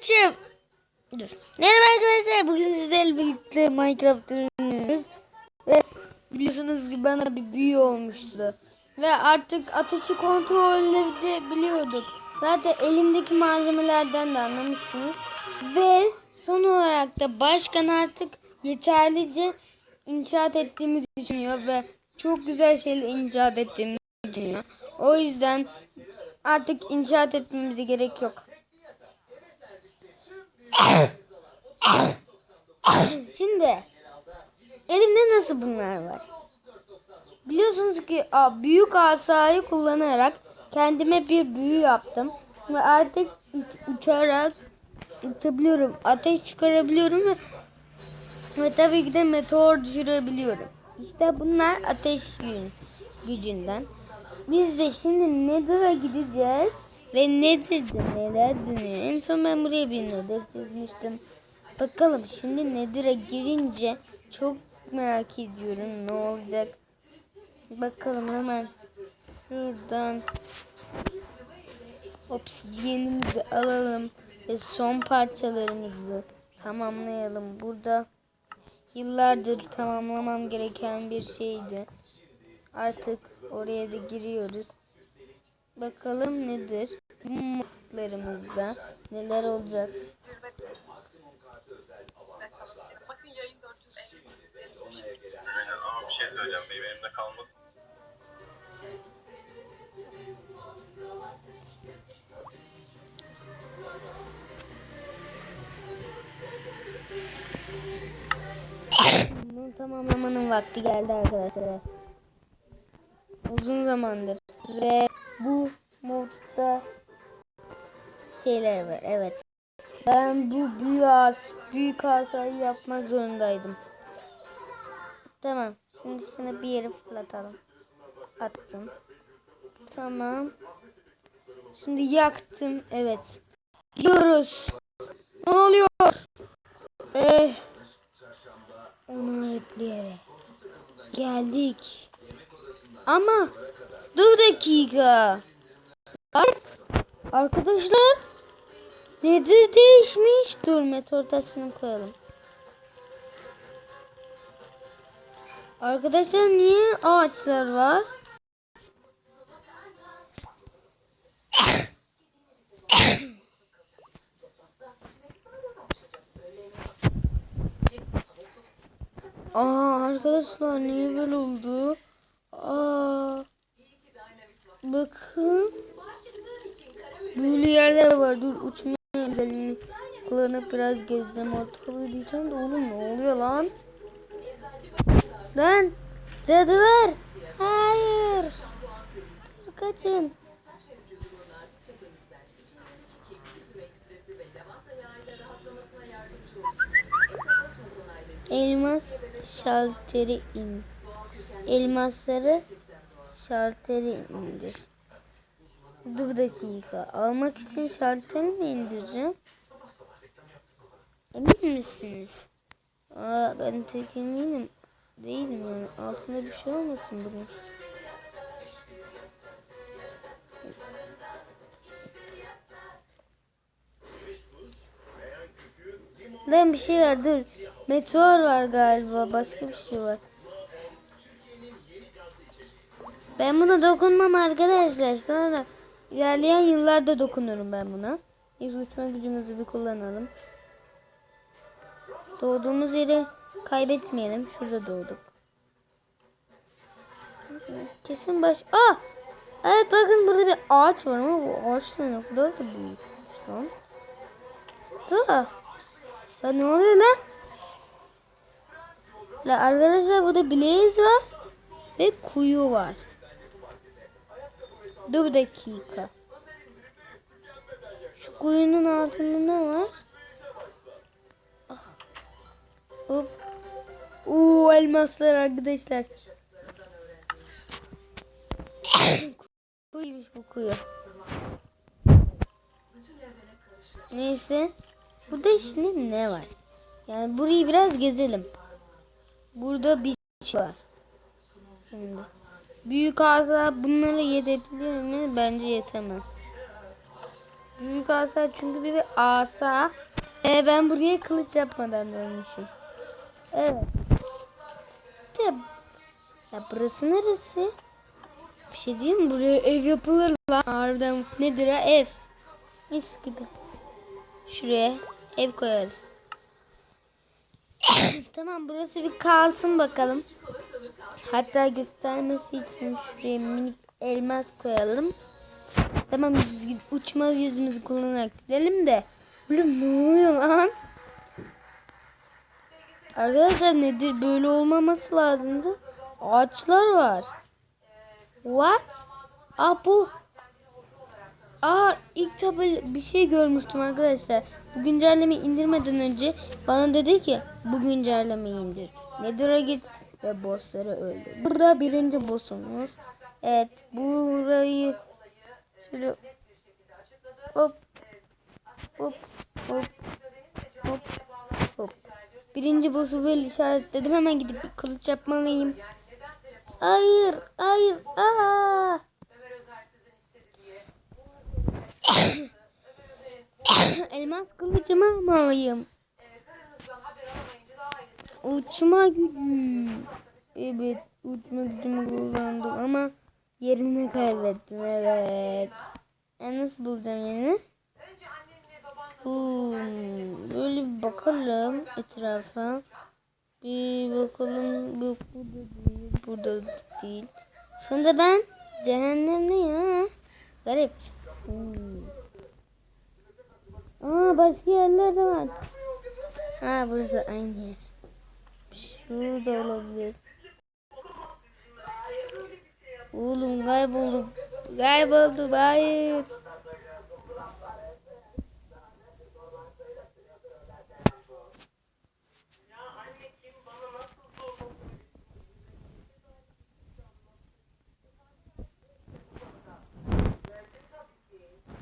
Şimdi dur. Merhaba arkadaşlar. Bugün sizlerle birlikte Minecraft oynuyoruz. Ve biliyorsunuz ki bana bir büyü olmuştu. Ve artık ateşi kontrol edebiliyorduk. Zaten elimdeki malzemelerden de anlamışsınız. Ve son olarak da başkan artık yeterlice inşaat ettiğimizi düşünüyor ve çok güzel şeyler inşaat ettiğimizi düşünüyor. O yüzden artık inşaat etmemize gerek yok. Şimdi elimde nasıl bunlar var? Biliyorsunuz ki büyük asayı kullanarak kendime bir büyü yaptım. Ve artık uç- uçarak uçabiliyorum. Ateş çıkarabiliyorum ve, ve tabii ki de meteor düşürebiliyorum. İşte bunlar ateş gücü- gücünden. Biz de şimdi Nether'a gideceğiz. Ve Nether'da neler dönüyor. En son ben buraya bir Nether çizmiştim. Bakalım şimdi Nether'a girince çok merak ediyorum ne olacak. Bakalım hemen şuradan obsidiyenimizi alalım ve son parçalarımızı tamamlayalım. Burada yıllardır tamamlamam gereken bir şeydi. Artık oraya da giriyoruz. Bakalım nedir? Bu modlarımızda neler olacak? Bakın yayın 450. Ama bir söyleyeceğim benim elimde kalmadı. Bunu tamamlamanın vakti geldi arkadaşlar. Uzun zamandır. Ve var. Evet. Ben bu büyük büyük asayı yapmak zorundaydım. Tamam. Şimdi şunu bir yere fırlatalım. Attım. Tamam. Şimdi yaktım. Evet. Gidiyoruz. Ne oluyor? Eh. Onu ekleyerek. Geldik. Ama dur dakika. Arkadaşlar nedir değişmiş? Dur meteor taşını koyalım. Arkadaşlar niye ağaçlar var? Aa arkadaşlar niye böyle oldu? Aa bakın böyle yerler var. Dur uçmaya özelliğini kullanıp biraz gezeceğim ortalığı diyeceğim de oğlum ne oluyor lan? Lan cadılar. Hayır. Kaçın. Elmas şalteri in. Elmasları şalteri indir. Dur dakika. Almak için şalteri mi indireceğim? Emin misiniz? Aa, ben pek eminim. Değilim yani. Altında bir şey olmasın bunun. Lan bir şey var dur. Meteor var galiba. Başka bir şey var. Ben buna dokunmam arkadaşlar. Sonra ilerleyen yıllarda dokunurum ben buna. İlk uçma gücümüzü bir kullanalım. Doğduğumuz yeri kaybetmeyelim. Şurada doğduk. Kesin baş... Aa! Evet bakın burada bir ağaç var ama bu ağaç da ne kadar da büyük. Lan. Da. Lan ne oluyor lan? La arkadaşlar burada Blaze var ve kuyu var. Dur dakika. Şu kuyunun altında ne var? Hop. Oo elmaslar arkadaşlar. Kuyumuş bu kuyu. Neyse. Burada şimdi ne var? Yani burayı biraz gezelim. Burada bir şey var. Şimdi. Büyük ağza bunları yedebilir mi? Bence yetemez. Büyük asa çünkü bir, asa. E, ben buraya kılıç yapmadan dönmüşüm. Evet. De, ya burası neresi? Bir şey diyeyim mi? Buraya ev yapılır lan. Harbiden nedir ha ev? Mis gibi. Şuraya ev koyarız. tamam burası bir kalsın bakalım. Hatta göstermesi için şuraya minik elmas koyalım. Tamam biz uçma yüzümüzü kullanarak gidelim de. Oğlum ne oluyor lan? Arkadaşlar nedir böyle olmaması lazımdı. Ağaçlar var. What? Aa bu. Aa ilk tabel bir şey görmüştüm arkadaşlar. Bu güncellemeyi indirmeden önce bana dedi ki bu güncellemeyi indir. Nether'a git ve bossları öldür. Burada birinci bossumuz. Evet burayı şöyle hop hop hop hop hop. Birinci boss'u böyle işaretledim. Hemen gidip bir kılıç yapmalıyım. Hayır, hayır. Aa! Elmas kılıcımı almalıyım. Uçma gücü. Evet, uçma gücümü kullandım ama yerini kaybettim. Evet. E nasıl bulacağım yerini? Hmm, böyle bir bakalım etrafa. Bir bakalım. Yok burada değil. Burada da değil. Şu anda ben cehennemde ya. Garip. Hmm. Aa başka yerler de var. Ha burası aynı yer. Şurada olabilir. Oğlum kayboldum. Kayboldum hayır.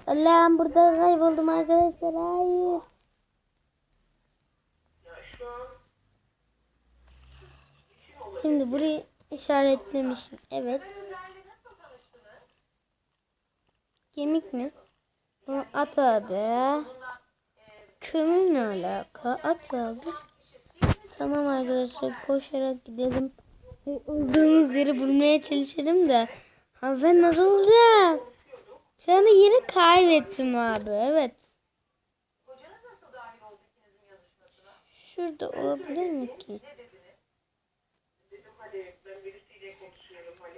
Allah'ım burada kayboldum arkadaşlar. Hayır. Şimdi burayı işaretlemişim. Evet. Kemik mi? Bu at abi. Kömür ne alaka? At abi. Tamam arkadaşlar koşarak gidelim. Olduğumuz yeri bulmaya çalışırım da. Ha ben nasıl olacağım? Şu anda yeri kaybettim abi. Evet. Şurada olabilir mi ki?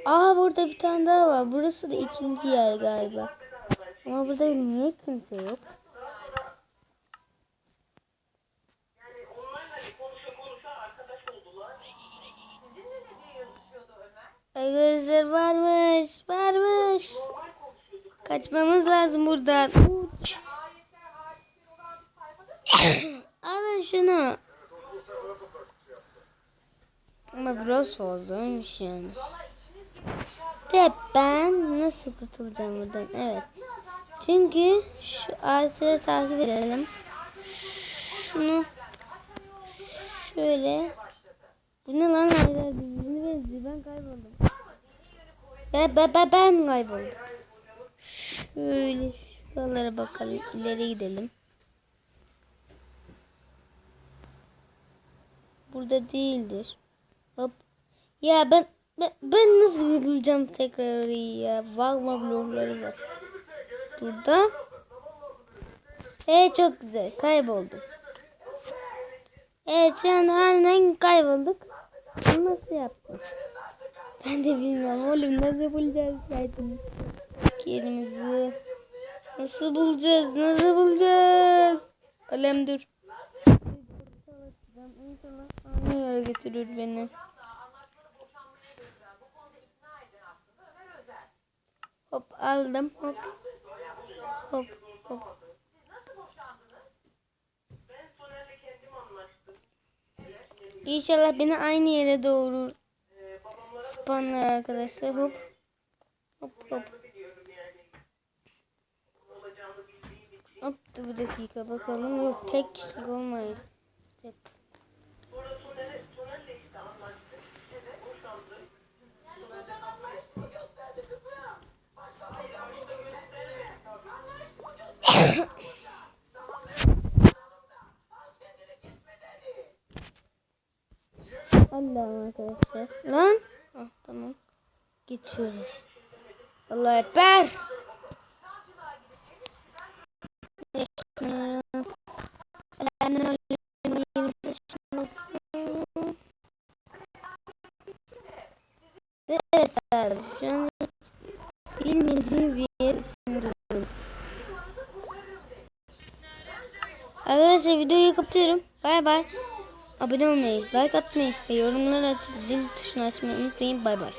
Aa burada bir tane daha var. Burası da ikinci yer galiba. Ama burada niye kimse yok? Arkadaşlar varmış, varmış. Kaçmamız lazım buradan. Uç. Alın şunu. Ama biraz soğuduymuş yani. De ben nasıl kurtulacağım buradan? Evet. Çünkü şu ağaçları takip edelim. Şunu şöyle. Bu ne lan aylar birbirini benziyor. Ben kayboldum. Ben, ben, ben, ben kayboldum. Şöyle şuralara bakalım. ileri gidelim. Burada değildir. Hop. Ya ben ben, nasıl bulacağım tekrar orayı ya? Vagma blokları var. Burada. Evet çok güzel. Kayboldum. Evet şu an halinden kaybolduk. Bunu nasıl yaptım? Ben de bilmiyorum oğlum nasıl bulacağız zaten. Yerimizi. Nasıl bulacağız? Nasıl bulacağız? Alem dur. İnşallah yere getirir beni. Hop aldım hop. Hop. İnşallah beni aynı yere doğru spawnlar arkadaşlar. Hop. Hop hop. Hop bir dakika bakalım. Yok tek kişilik olmayacak. Allah'ım arkadaşlar. Lan. Ah, tamam. Geçiyoruz. Allah ekber. Ve Evet abi şu an bilmediğim bir yer içindeyim. Arkadaşlar videoyu kapatıyorum. Bay bay. Abone olmayı, like atmayı ve yorumları açıp zil tuşunu açmayı unutmayın. Bay bay.